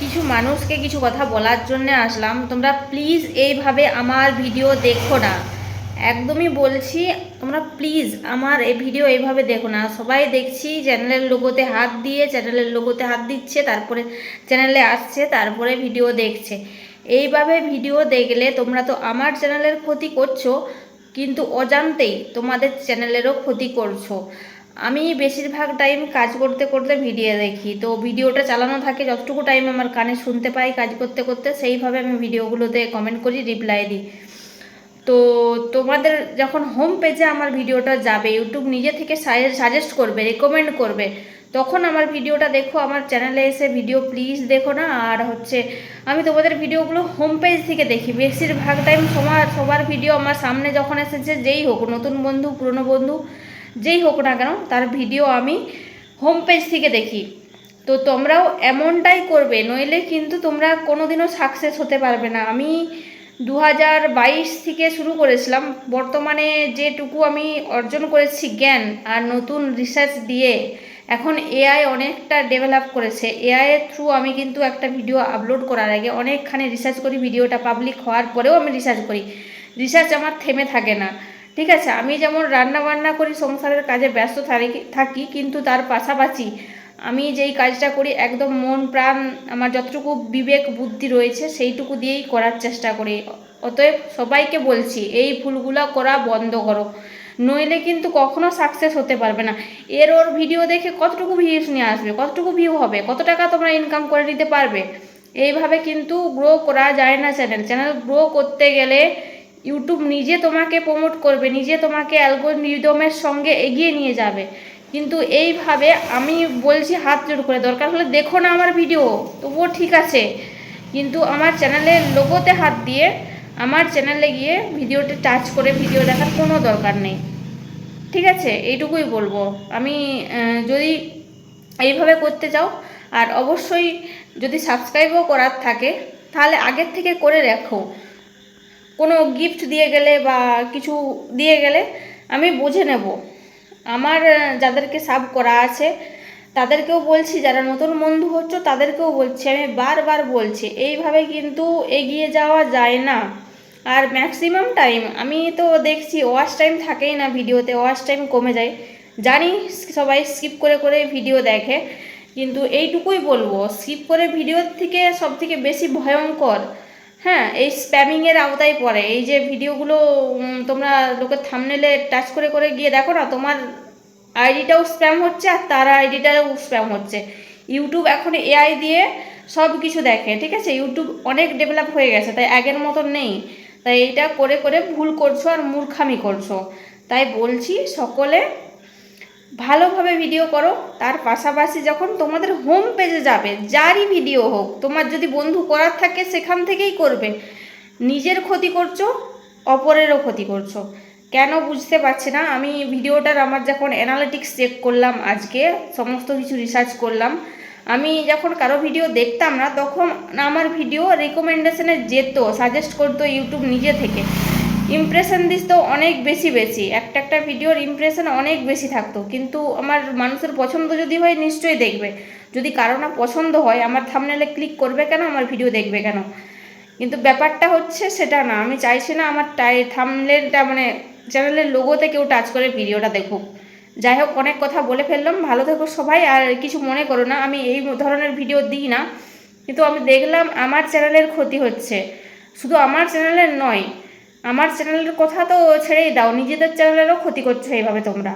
কিছু মানুষকে কিছু কথা বলার জন্য আসলাম। তোমরা প্লিজ এইভাবে আমার ভিডিও দেখো না। একদমই বলছি, তোমরা প্লিজ আমার এই ভিডিও এইভাবে দেখো না। সবাই দেখছি চ্যানেলের লোগোতে হাত দিয়ে চ্যানেলের লোগোতে হাত দিচ্ছে, তারপরে চ্যানেলে আসছে, তারপরে ভিডিও দেখছে। এইভাবে ভিডিও দেখলে তোমরা তো আমার চ্যানেলের ক্ষতি করছ, কিন্তু অজান্তেই তোমাদের চ্যানেলেরও ক্ষতি করছ। আমি বেশিরভাগ টাইম কাজ করতে করতে ভিডিও দেখি। তো ভিডিওটা চালানো থাকে, যতটুকু টাইম আমার কানে শুনতে পাই কাজ করতে করতে, সেইভাবে আমি ভিডিওগুলোতে কমেন্ট করি রিপ্লাই দিই। তো তোমাদের যখন হোম পেজে আমার ভিডিওটা যাবে ইউটিউব নিজে থেকে সাজেস্ট করবে রেকমেন্ড করবে, তখন আমার ভিডিওটা দেখো, আমার চ্যানেলে এসে ভিডিও প্লিজ দেখো না, আর হচ্ছে আমি তোমাদের ভিডিওগুলো হোম পেজ থেকে দেখি। বেশিরভাগ টাইম সবার সবার ভিডিও আমার সামনে যখন এসেছে, যেই হোক, নতুন বন্ধু, পুরনো বন্ধু যেই হোক না কেন, তার ভিডিও আমি হোম পেজ থেকে দেখি। তো তোমরাও এমনটাই করবে, নইলে কিন্তু তোমরা কোনোদিনও সাকসেস হতে পারবে না। আমি দু হাজার বাইশ থেকে শুরু করেছিলাম, বর্তমানে যেটুকু আমি অর্জন করেছি জ্ঞান আর নতুন রিসার্চ দিয়ে, এখন এআই অনেকটা ডেভেলপ করেছে। এআই এর থ্রু আমি কিন্তু একটা ভিডিও আপলোড করার আগে অনেকখানি রিসার্চ করি ভিডিওটা পাবলিক হওয়ার পরেও আমি রিসার্চ করি। রিসার্চ আমার থেমে থাকে না। ঠিক আছে, আমি যেমন রান্না বান্না করি, সংসারের কাজে ব্যস্ত থাকি কিন্তু তার পাশাপাশি আমি যেই কাজটা করি, একদম মন, প্রাণ, আমার যতটুকু বিবেক, বুদ্ধি রয়েছে, সেইটুকু দিয়েই করার চেষ্টা করি। অতএব সবাইকে বলছি, এই ভুলগুলো করা বন্ধ করো। নইলে কিন্তু কখনো সাকসেস হতে পারবে না। এর ওর ভিডিও দেখে কতটুকু ভিউস নিয়ে আসবে, কতটুকু ভিউ হবে, কত টাকা তোমরা ইনকাম করে নিতে পারবে? এইভাবে কিন্তু গ্রো করা যায় না চ্যানেল চ্যানেল গ্রো করতে গেলে ইউটিউব নিজে তোমাকে প্রমোট করবে, নিজে তোমাকে অ্যালগোরিদমের সঙ্গে এগিয়ে নিয়ে যাবে। কিন্তু এইভাবে আমি বলছি হাত জোর করে, দরকার হলে দেখো না আমার ভিডিও তবুও ঠিক আছে। কিন্তু আমার চ্যানেলের লোগোতে হাত দিয়ে আমার চ্যানেলে গিয়ে ভিডিওতে টাচ করে ভিডিও দেখার কোনো দরকার নেই। ঠিক আছে? এইটুকুই বলব। আমি যদি এইভাবে করতে চাও, আর অবশ্যই যদি সাবস্ক্রাইবও করার থাকে, তাহলে আগের থেকে করে রাখো। কোনো গিফট দিয়ে গেলে বা কিছু দিয়ে গেলে আমি বুঝে নেব। আমার যাদেরকে সাব করা আছে, তাদেরকেও বলছি, যারা নতুন বন্ধু হচ্ছ, তাদেরকেও বলছি, আমি বারবার বলছি, এইভাবে কিন্তু এগিয়ে যাওয়া যায় না। আর ম্যাক্সিমাম টাইম আমি তো দেখছি ওয়াচ টাইম থাকেই না ভিডিওতে ওয়াচ টাইম কমে যায়। জানি সবাই স্কিপ করে করে ভিডিও দেখে, কিন্তু এইটুকুই বলব স্কিপ করে ভিডিওর থেকে সব থেকে বেশি ভয়ঙ্কর হ্যাঁ এই স্প্যামিংয়ের আওতায় পড়ে। এই যে ভিডিওগুলো তোমরা লোকের থামনেলে টাচ করে করে গিয়ে দেখো না, তোমার আইডিটাও স্প্যাম হচ্ছে আর তার আইডিটাও স্প্যাম হচ্ছে। ইউটিউব এখন এআই দিয়ে সব কিছু দেখে, ঠিক আছে? ইউটিউব অনেক ডেভেলপ হয়ে গেছে, তাই আগের মতন নেই। তাই এইটা করে করে ভুল করছ আর মূর্খামি করছ। তাই বলছি, সকলে ভালোভাবে ভিডিও করো। তার পাশাপাশি যখন তোমাদের হোম পেজে যাবে, যারই ভিডিও হোক, তোমার যদি বন্ধু করার থাকে, সেখান থেকেই করবে। নিজের ক্ষতি করছ, অপরেরও ক্ষতি করছ। কেন বুঝতে পারছি না, আমি ভিডিওটার আমার যখন অ্যানালিটিক্স চেক করলাম আজকে, সমস্ত কিছু রিসার্চ করলাম, আমি যখন কারও ভিডিও দেখতাম না, তখন আমার ভিডিও রেকমেন্ডেশনে যেত সাজেস্ট করতো ইউটিউব নিজে থেকে। ইমপ্রেশন তো অনেক বেশি বেশি। একটা একটা ভিডিওর ইমপ্রেশন অনেক বেশি থাকতো। কিন্তু আমার মানুষের পছন্দ যদি হয়, নিশ্চয়ই দেখবে। যদি কারও না পছন্দ হয়, আমার থামনেলে ক্লিক করবে কেন, আমার ভিডিও দেখবে কেন? কিন্তু ব্যাপারটা হচ্ছে সেটা না। আমি চাইছি না আমার টাই থামনেলটা মানে চ্যানেলের লোগোতে কেউ টাচ করে ভিডিওটা দেখুক। যাই হোক, অনেক কথা বলে ফেললাম। ভালো থেকো সবাই। আর কিছু মনে করো না, আমি এই ধরনের ভিডিও দিই না। কিন্তু আমি দেখলাম আমার চ্যানেলের ক্ষতি হচ্ছে। শুধু আমার চ্যানেলের নয় আমার চ্যানেলের কথা তো ছেড়েই দাও নিজেদের চ্যানেলেরও ক্ষতি করছ এইভাবে তোমরা।